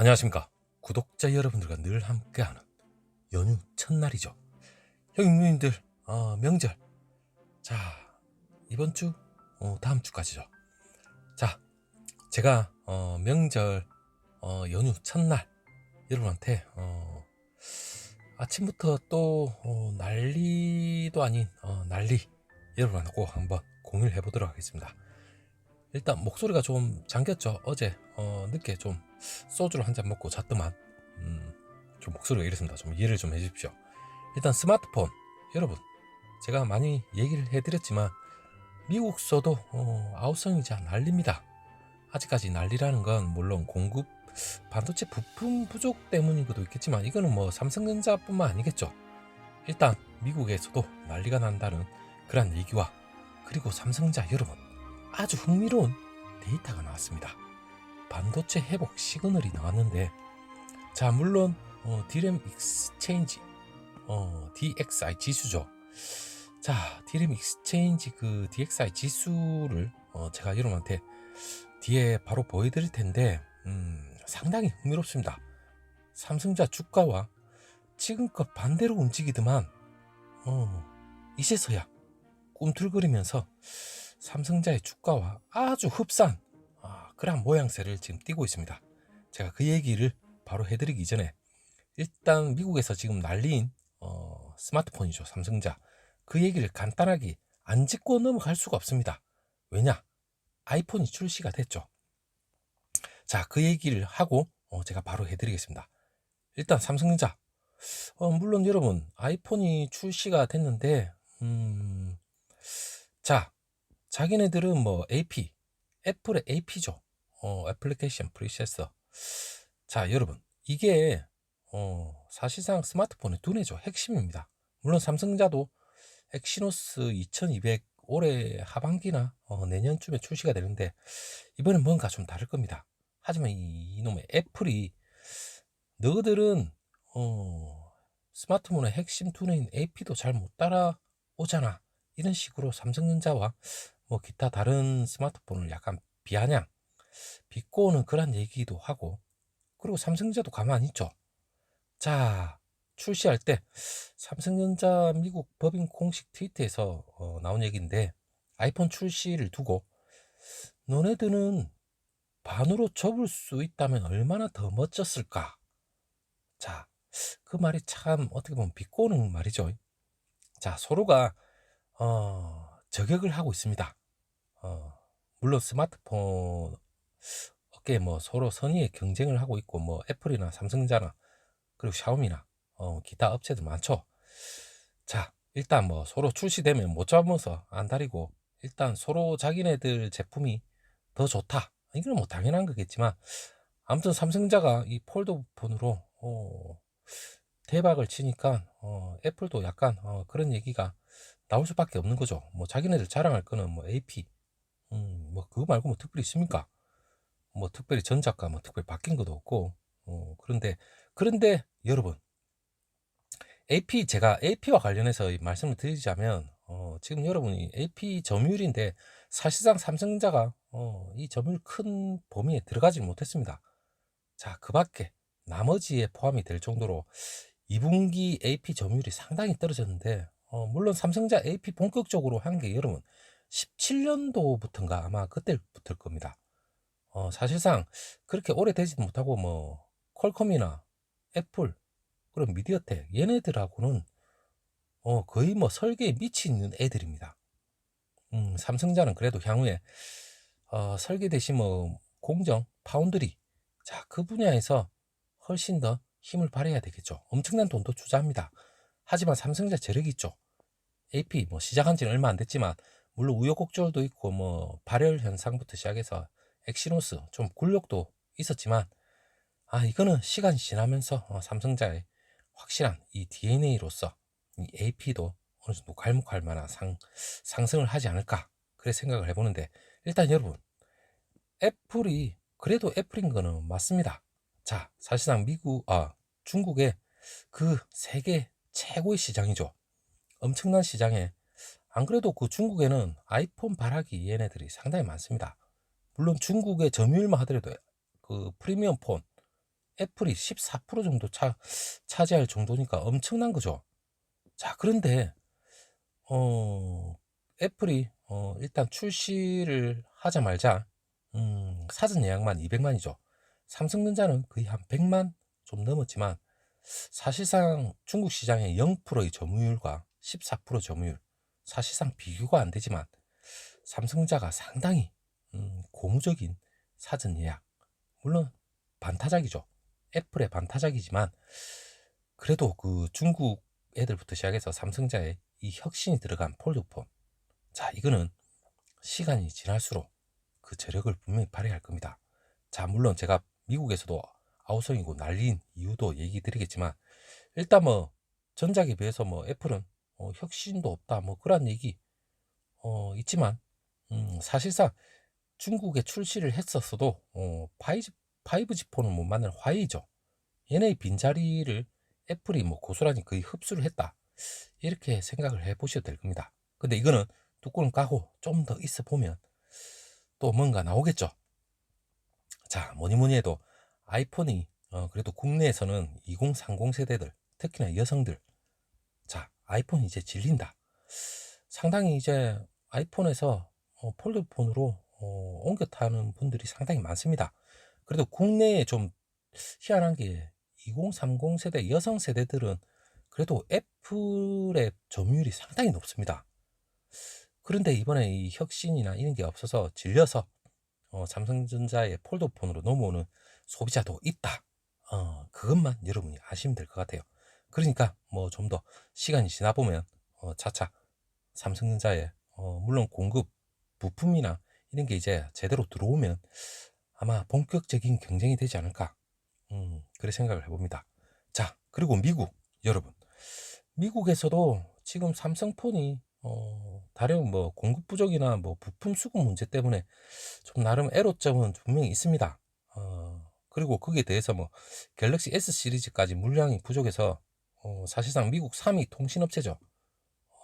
안녕하십니까. 구독자 여러분들과 늘 함께하는 연휴 첫날이죠. 형님 누님들 어, 명절. 자 이번 주 어, 다음 주까지죠. 자 제가 어, 명절 어, 연휴 첫날 여러분한테 어, 아침부터 또 어, 난리도 아닌 어, 난리 여러분하고 한번 공유를 해보도록 하겠습니다 일단 목소리가 좀 잠겼죠 어제. 어, 늦게 좀 소주를 한 잔 먹고 잤더만. 음, 좀 목소리가 이렇습니다. 좀 이해를 좀 해주십시오. 일단 스마트폰 여러분. 제가 많이 얘기를 해드렸지만 미국서도 어, 아우성이자 난립니다. 아직까지 난리라는 건 물론 공급 반도체 부품 부족 때문인 것도 있겠지만 이거는 뭐 삼성전자뿐만 아니겠죠. 일단 미국에서도 난리가 난다는 그런 얘기와 그리고 삼성전자 여러분 아주 흥미로운 데이터가 나왔습니다. 반도체 회복 시그널이 나왔는데 자 물론 어, 디램 익스체인지 어, DXI 지수죠. 자 디램 익스체인지 그 DXI 지수를 어, 제가 여러분한테 뒤에 바로 보여드릴 텐데 음, 상당히 흥미롭습니다. 삼성자 주가와 지금껏 반대로 움직이더만 어, 이제서야 꿈틀거리면서 삼성자의 주가와 아주 흡사한 아, 그런 모양새를 지금 띠고 있습니다. 제가 그 얘기를 바로 해드리기 전에 일단 미국에서 지금 난리인 어, 스마트폰이죠 삼성자 그 얘기를 간단하게 안 짚고 넘어갈 수가 없습니다. 왜냐 아이폰이 출시가 됐죠. 자 그 얘기를 하고 어, 제가 바로 해드리겠습니다. 일단 삼성전자 어, 물론 여러분 아이폰이 출시가 됐는데 음, 자 자기네들은 뭐 AP, 애플의 AP죠. 어, 애플리케이션 프리세서. 자, 여러분, 이게 어, 사실상 스마트폰의 두뇌죠. 핵심입니다. 물론 삼성자도 엑시노스 2200 올해 하반기나 어, 내년쯤에 출시가 되는데 이번엔 뭔가 좀 다를 겁니다. 하지만 이, 이놈의 애플이 너희들은 어, 스마트폰의 핵심 두뇌인 AP도 잘 못 따라오잖아. 이런 식으로 삼성전자와 뭐 기타 다른 스마트폰을 약간 비아냥 비꼬는 그런 얘기도 하고 그리고 삼성전자도 가만히 있죠. 자 출시할 때 삼성전자 미국 법인 공식 트위터에서 어, 나온 얘기인데 아이폰 출시를 두고 너네들은 반으로 접을 수 있다면 얼마나 더 멋졌을까? 자, 그 말이 참 어떻게 보면 비꼬는 말이죠. 자, 서로가 어, 저격을 하고 있습니다. 어, 물론 스마트폰 업계에 뭐 서로 선의의 경쟁을 하고 있고 뭐 애플이나 삼성전자나 그리고 샤오미나 어, 기타 업체들 많죠. 자 일단 뭐 서로 출시되면 못 잡으면서 안달이고 일단 서로 자기네들 제품이 더 좋다. 이건 뭐 당연한 거겠지만 아무튼 삼성자가 이 폴더폰으로 어, 대박을 치니까 어, 애플도 약간 어, 그런 얘기가 나올 수밖에 없는 거죠. 뭐 자기네들 자랑할 거는 뭐 AP 음, 뭐 그거 말고 뭐 특별히 있습니까? 뭐 특별히 전작가 뭐 특별히 바뀐 것도 없고 어, 그런데 그런데 여러분 AP 제가 AP와 관련해서 말씀을 드리자면 어, 지금 여러분이 AP 점유율인데 사실상 삼성전자가 어, 이 점유율 큰 범위에 들어가지 못했습니다. 자, 그 밖에 나머지에 포함이 될 정도로 2분기 AP 점유율이 상당히 떨어졌는데 어, 물론 삼성전자 AP 본격적으로 한 게 여러분 17년도부터인가 아마 그때부터일 겁니다. 어, 사실상 그렇게 오래 되지도 못하고 뭐 퀄컴이나 애플 그런 미디어텍 얘네들하고는 어, 거의 뭐 설계에 미치는 애들입니다. 음, 삼성자는 그래도 향후에 어, 설계 대신 뭐 공정, 파운드리 자, 그 분야에서 훨씬 더 힘을 발휘해야 되겠죠. 엄청난 돈도 투자합니다. 하지만 삼성자 재력이 있죠. AP 뭐 시작한 지는 얼마 안 됐지만 물론 우여곡절도 있고 뭐 발열 현상부터 시작해서 엑시노스 좀 굴욕도 있었지만 아 이거는 시간이 지나면서 어, 삼성자의 확실한 이 DNA로서 이 AP도 어느 정도 갈목할 만한 상, 상승을 하지 않을까 그래 생각을 해보는데 일단 여러분 애플이 그래도 애플인 거는 맞습니다. 자 사실상 미국 아 중국의 그 세계 최고의 시장이죠. 엄청난 시장에 안 그래도 그 중국에는 아이폰 발하기 얘네들이 상당히 많습니다. 물론 중국의 점유율만 하더라도 그 프리미엄 폰 애플이 14% 정도 차, 차지할 정도니까 엄청난 거죠. 자, 그런데, 어, 애플이, 어, 일단 출시를 하자 말자, 음, 사전 예약만 200만이죠. 삼성전자는 거의 한 100만 좀 넘었지만, 사실상 중국 시장의 0%의 점유율과 14% 점유율, 사실상 비교가 안 되지만, 삼성자가 상당히, 음, 고무적인 사전 예약, 물론 반타작이죠. 애플의 반타작이지만 그래도 그 중국 애들부터 시작해서 삼성자의 이 혁신이 들어간 폴드폰. 자, 이거는 시간이 지날수록 그 저력을 분명히 발휘할 겁니다. 자, 물론 제가 미국에서도 아우성이고 난리인 이유도 얘기 드리겠지만 일단 뭐 전작에 비해서 뭐 애플은 어, 혁신도 없다 뭐 그런 얘기 어, 있지만 음, 사실상 중국에 출시를 했었어도 어, 5G 폰을 못 만든 화이죠. 얘네의 빈자리를 애플이 뭐 고스란히 거의 흡수를 했다. 이렇게 생각을 해 보셔도 될 겁니다. 근데 이거는 뚜껑을 까고 좀 더 있어 보면 또 뭔가 나오겠죠. 자, 뭐니 뭐니 해도 아이폰이 어, 그래도 국내에서는 2030 세대들, 특히나 여성들. 자, 아이폰 이제 질린다. 상당히 이제 아이폰에서 어, 폴드폰으로 어, 옮겨 타는 분들이 상당히 많습니다. 그래도 국내에 좀 희한한 게 2030 세대 여성 세대들은 그래도 애플의 점유율이 상당히 높습니다. 그런데 이번에 이 혁신이나 이런 게 없어서 질려서 어, 삼성전자의 폴더폰으로 넘어오는 소비자도 있다. 어, 그것만 여러분이 아시면 될 것 같아요. 그러니까 뭐 좀 더 시간이 지나 보면 어, 차차 삼성전자의 어, 물론 공급 부품이나 이런 게 이제 제대로 들어오면 아마 본격적인 경쟁이 되지 않을까. 음, 그래 생각을 해봅니다. 자, 그리고 미국, 여러분. 미국에서도 지금 삼성폰이, 어, 다른 뭐 공급 부족이나 뭐 부품 수급 문제 때문에 좀 나름 애로점은 분명히 있습니다. 어, 그리고 거기에 대해서 뭐 갤럭시 S 시리즈까지 물량이 부족해서 어, 사실상 미국 3위 통신업체죠.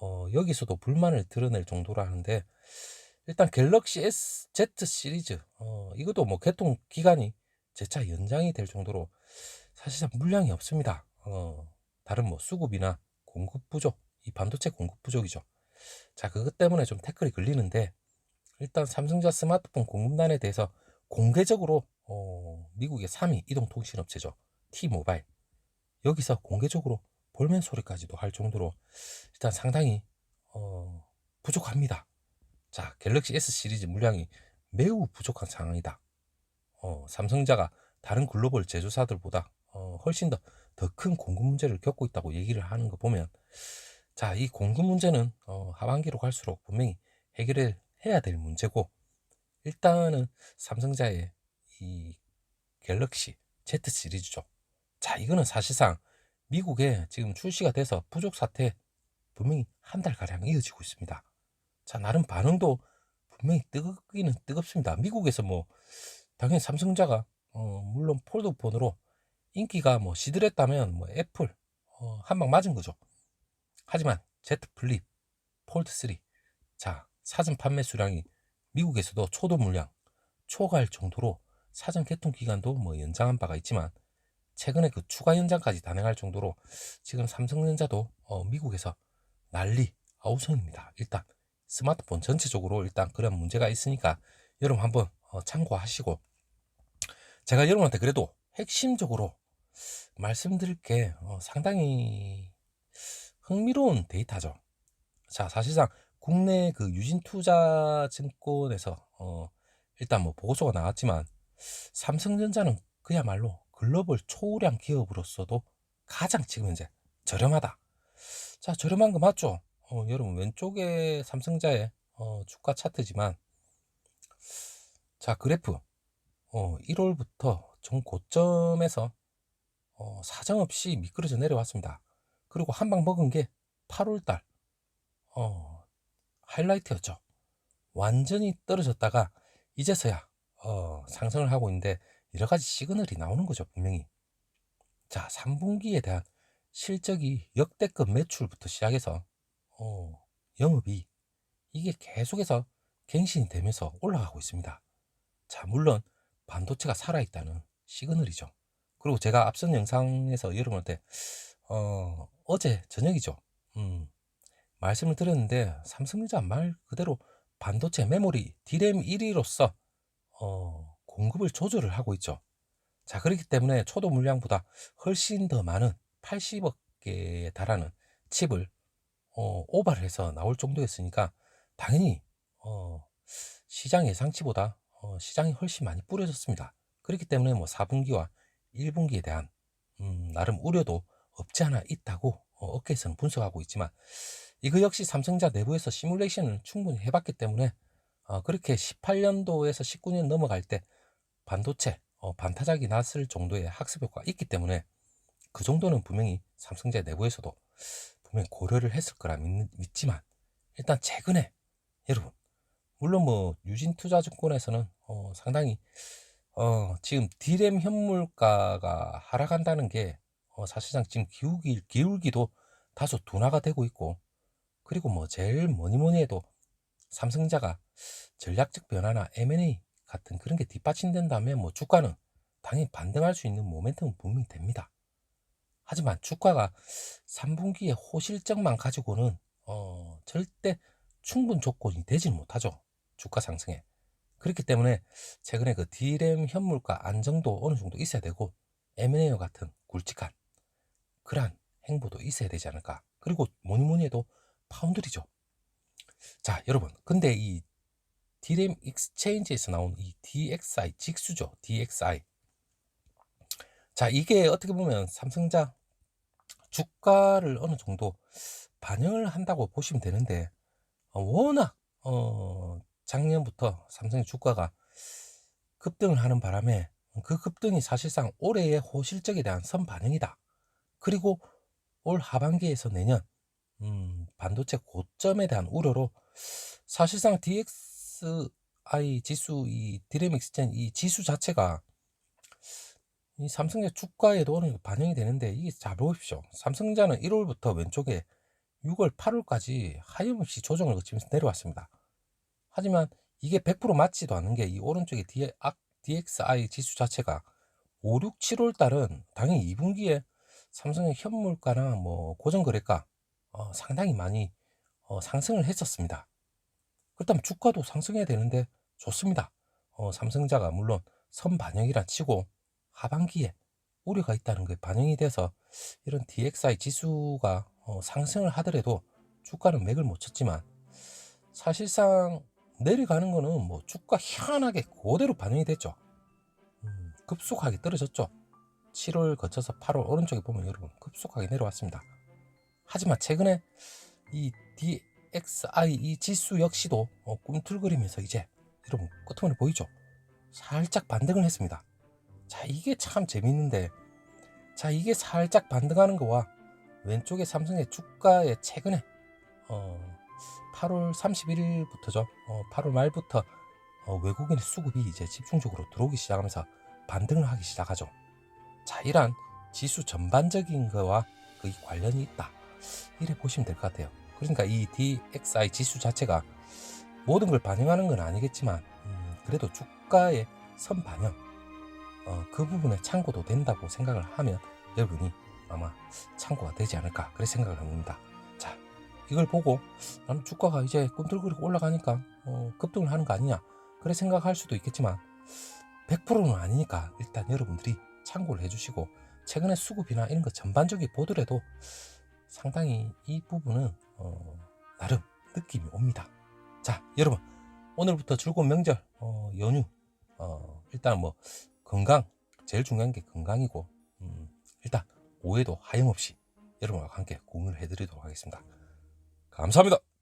어, 여기서도 불만을 드러낼 정도라 하는데 일단 갤럭시 S, Z 시리즈 어, 이것도 뭐 개통 기간이 재차 연장이 될 정도로 사실상 물량이 없습니다. 어, 다른 뭐 수급이나 공급 부족, 이 반도체 공급 부족이죠. 자, 그것 때문에 좀 태클이 걸리는데 일단 삼성자 스마트폰 공급난에 대해서 공개적으로 어, 미국의 3위 이동통신업체죠. T-모바일 여기서 공개적으로 볼멘 소리까지도 할 정도로 일단 상당히 어, 부족합니다. 자, 갤럭시 S 시리즈 물량이 매우 부족한 상황이다. 어, 삼성자가 다른 글로벌 제조사들보다 어, 훨씬 더 더 큰 공급 문제를 겪고 있다고 얘기를 하는 거 보면 자, 이 공급 문제는 어, 하반기로 갈수록 분명히 해결을 해야 될 문제고 일단은 삼성자의 이 갤럭시 Z 시리즈죠. 자, 이거는 사실상 미국에 지금 출시가 돼서 부족 사태 분명히 한 달 가량 이어지고 있습니다. 자, 나름 반응도 분명히 뜨겁기는 뜨겁습니다. 미국에서 뭐 당연히 삼성자가 어, 물론 폴드폰으로 인기가 뭐 시들했다면 뭐 애플 어, 한방 맞은 거죠. 하지만 Z 플립, 폴드 3, 자 사전 판매 수량이 미국에서도 초도 물량 초과할 정도로 사전 개통 기간도 뭐 연장한 바가 있지만 최근에 그 추가 연장까지 단행할 정도로 지금 삼성전자도 어, 미국에서 난리 아우성입니다. 일단 스마트폰 전체적으로 일단 그런 문제가 있으니까 여러분 한번 어, 참고하시고 제가 여러분한테 그래도 핵심적으로 말씀드릴 게 어, 상당히 흥미로운 데이터죠. 자, 사실상 국내 그 유진투자증권에서 어, 일단 뭐 보고서가 나왔지만 삼성전자는 그야말로 글로벌 초우량 기업으로서도 가장 지금 현재 저렴하다. 자, 저렴한 거 맞죠? 어, 여러분 왼쪽에 삼성자의 어, 주가 차트지만 자 그래프 어, 1월부터 정 고점에서 어, 사정없이 미끄러져 내려왔습니다. 그리고 한 방 먹은 게 8월달 어, 하이라이트였죠. 완전히 떨어졌다가 이제서야 어, 상승을 하고 있는데 여러 가지 시그널이 나오는 거죠 분명히. 자 3분기에 대한 실적이 역대급 매출부터 시작해서 어, 영업이 이게 계속해서 갱신이 되면서 올라가고 있습니다. 자, 물론 반도체가 살아있다는 시그널이죠. 그리고 제가 앞선 영상에서 여러분한테 어, 어제 저녁이죠. 음, 말씀을 드렸는데 삼성전자 말 그대로 반도체 메모리 D램 1위로서 어, 공급을 조절을 하고 있죠. 자 그렇기 때문에 초도 물량보다 훨씬 더 많은 80억 개에 달하는 칩을 어, 오버를 해서 나올 정도였으니까 당연히 어, 시장 예상치보다 어, 시장이 훨씬 많이 뿌려졌습니다. 그렇기 때문에 뭐 4분기와 1분기에 대한 음, 나름 우려도 없지 않아 있다고 어, 업계에서는 분석하고 있지만 이거 역시 삼성자 내부에서 시뮬레이션을 충분히 해봤기 때문에 어, 그렇게 18년도에서 19년 넘어갈 때 반도체 어, 반타작이 났을 정도의 학습 효과가 있기 때문에 그 정도는 분명히 삼성자 내부에서도 분명히 고려를 했을 거라 믿, 지만 일단 최근에 여러분 물론 뭐 유진투자증권에서는 어, 상당히 어, 지금 디램 현물가가 하락한다는 게 어, 사실상 지금 기울기, 기울기도 다소 둔화가 되고 있고 그리고 뭐 제일 뭐니 뭐니 해도 삼성자가 전략적 변화나 M&A 같은 그런 게 뒷받침된다면 뭐 주가는 당연히 반등할 수 있는 모멘텀은 분명히 됩니다. 하지만 주가가 3분기에 호실적만 가지고는 어, 절대 충분 조건이 되지는 못하죠. 주가 상승에. 그렇기 때문에 최근에 그 D램 현물가 안정도 어느 정도 있어야 되고 M&A와 같은 굵직한 그러한 행보도 있어야 되지 않을까. 그리고 뭐니 뭐니 해도 파운드리죠. 자, 여러분. 근데 이 D램 익스체인지에서 나온 이 DXI 직수죠. DXI. 자, 이게 어떻게 보면 삼성자 주가를 어느 정도 반영을 한다고 보시면 되는데 어, 워낙 어, 작년부터 삼성의 주가가 급등을 하는 바람에 그 급등이 사실상 올해의 호실적에 대한 선반영이다. 그리고 올 하반기에서 내년 음, 반도체 고점에 대한 우려로 사실상 DXI 지수 이 디레믹스젠 이 지수 자체가 이 삼성자 주가에도 어느 정도 반영이 되는데 이게 잘 보십시오. 삼성자는 1월부터 왼쪽에 6월, 8월까지 하염없이 조정을 거치면서 내려왔습니다. 하지만 이게 100% 맞지도 않는 게이 오른쪽에 DXI 지수 자체가 5, 6, 7월 달은 당연히 2분기에 삼성의 현물가나 뭐 고정거래가 어, 상당히 많이 어, 상승을 했었습니다. 그렇다면 주가도 상승해야 되는데 좋습니다. 어, 삼성자가 물론 선반영이라 치고 하반기에 우려가 있다는 게 반영이 돼서 이런 DXI 지수가 어, 상승을 하더라도 주가는 맥을 못 쳤지만 사실상 내려가는 거는 뭐 주가 희한하게 그대로 반영이 됐죠. 음, 급속하게 떨어졌죠. 7월 거쳐서 8월 오른쪽에 보면 여러분 급속하게 내려왔습니다. 하지만 최근에 이 DXI 이 지수 역시도 어, 꿈틀거리면서 이제 여러분 끄트머리 보이죠? 살짝 반등을 했습니다. 자 이게 참 재밌는데 자 이게 살짝 반등하는 거와 왼쪽에 삼성의 주가의 최근에 어, 8월 31일부터죠. 어, 8월 말부터 어, 외국인의 수급이 이제 집중적으로 들어오기 시작하면서 반등을 하기 시작하죠. 자, 이러한 지수 전반적인 거와 그 관련이 있다. 이래 보시면 될 것 같아요. 그러니까 이 DXI 지수 자체가 모든 걸 반영하는 건 아니겠지만 음, 그래도 주가의 선반영 어, 그 부분에 참고도 된다고 생각을 하면 여러분이 아마 참고가 되지 않을까 그렇게 생각을 합니다. 자 이걸 보고 나는 주가가 이제 꿈틀거리고 올라가니까 어, 급등을 하는 거 아니냐 그래 생각할 수도 있겠지만 100%는 아니니까 일단 여러분들이 참고를 해주시고 최근에 수급이나 이런 거 전반적인 보더라도 상당히 이 부분은 어, 나름 느낌이 옵니다. 자 여러분 오늘부터 즐거운 명절 어, 연휴 어, 일단 뭐 건강 제일 중요한 게 건강이고 음, 일단 오해도 하염없이 여러분과 함께 공유를 해드리도록 하겠습니다. 감사합니다.